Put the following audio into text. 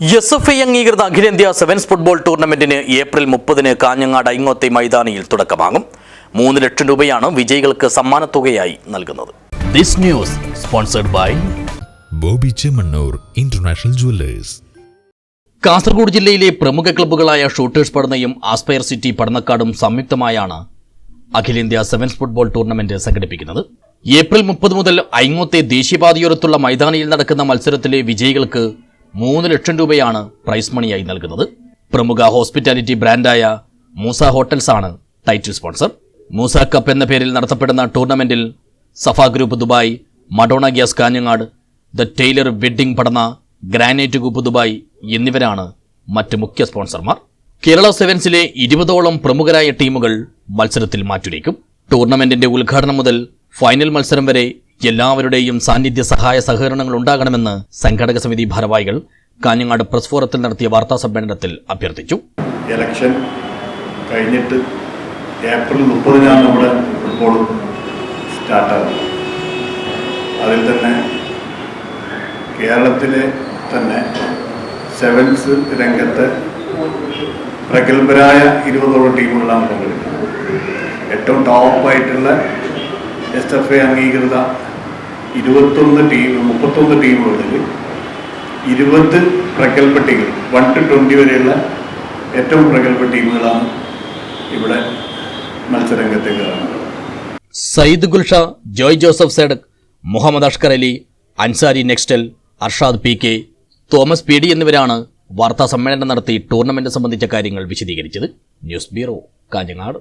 S F I അംഗീകൃത അഖിലേന്ത്യാ sevens football ടൂർണമെന്റിന് April മുപ്പതിന് കാഞ്ഞങ്ങാട് ഐങ്ങോത്തെ മൈതാനിയിൽ തുടക്കമാകും. മൂന്ന് ലക്ഷം രൂപയാണ് വിജയികൾക്ക് സമ്മാനത്തുകയായി നൽകുന്നത്. This news sponsored by Bobby Chemmanur international jewellers Kasaragod ജില്ലയിലെ പ്രമുഖ ക്ലബ്ബുകളായ ഷൂട്ടേഴ്സ് പഠനയും ആസ്പയർ സിറ്റി പഠനക്കാടും സംയുക്തമായാണ് അഖിലേന്ത്യാ സെവൻസ് ഫുട്ബോൾ ടൂർണമെന്റ് സംഘടിപ്പിക്കുന്നത്. ഏപ്രിൽ മുപ്പത് മുതൽ ഐങ്ങോത്തെ ദേശീയപാതയോരത്തുള്ള മൈതാനിയിൽ നടക്കുന്ന മത്സരത്തിലെ വിജയികൾക്ക് മൂന്ന് ലക്ഷം രൂപയാണ് പ്രൈസ് മണിയായി നൽകുന്നത്. പ്രമുഖ ഹോസ്പിറ്റാലിറ്റി ബ്രാൻഡായ മൂസ ഹോട്ടൽസ് ആണ് ടൈറ്റിൽ സ്പോൺസർ. മൂസ കപ്പ് എന്ന പേരിൽ നടത്തപ്പെടുന്ന ടൂർണമെന്റിൽ Safa group Dubai Madonna gas Kanhangad the tailor wedding Padanna granite group Dubai എന്നിവരാണ് മറ്റ് മുഖ്യ സ്പോൺസർമാർ. കേരള സെവൻസിലെ ഇരുപതോളം പ്രമുഖരായ ടീമുകൾ മത്സരത്തിൽ മാറ്റുരയ്ക്കും. ടൂർണമെന്റിന്റെ ഉദ്ഘാടനം മുതൽ ഫൈനൽ മത്സരം വരെ എല്ലാവരുടെയും സാന്നിധ്യ സഹായ സഹകരണങ്ങൾ ഉണ്ടാകണമെന്ന് സംഘടക സമിതി ഭാരവാഹികൾ കാഞ്ഞങ്ങാട് പ്രസ് ഫോറത്തിൽ നടത്തിയ വാർത്താ സമ്മേളനത്തിൽ അഭ്യർത്ഥിച്ചു. ഇലക്ഷൻ കഴിഞ്ഞിട്ട് ഏപ്രിൽ മുപ്പതിനാണ് നമ്മുടെ ഫുട്ബോൾ സ്റ്റാർട്ടാകുന്നത് അതിൽ തന്നെ കേരളത്തിലെ തന്നെ സെവൻസ് രംഗത്ത് പ്രഗത്ഭരായ ഇരുപതോളം ടീമുകളാണ് പങ്കെടുക്കുന്നത്. ഏറ്റവും ടോപ്പായിട്ടുള്ള എസ് എഫ് എ അംഗീകൃത ഇരുപത്തൊന്ന് ടീം മുപ്പത്തൊന്ന് ടീമുകളിൽ ഇരുപത് പ്രഗത്ഭ ടീമുകൾ വൺ ടു ട്വന്റി വരെയുള്ള ഏറ്റവും പ്രഗൽഭ ടീമുകളാണ് ഇവിടെ മത്സരരംഗത്തേക്ക് കാണുന്നത് Sayyid Gulsha Joy Joseph സേഡക് Muhammad Ashkar Ali Ansari Nextel Arshad P K Thomas P D എന്നിവരാണ് വാർത്താ സമ്മേളനം നടത്തി ടൂർണമെന്റ് സംബന്ധിച്ച കാര്യങ്ങൾ വിശദീകരിച്ചത്. News bureau Kanhangad.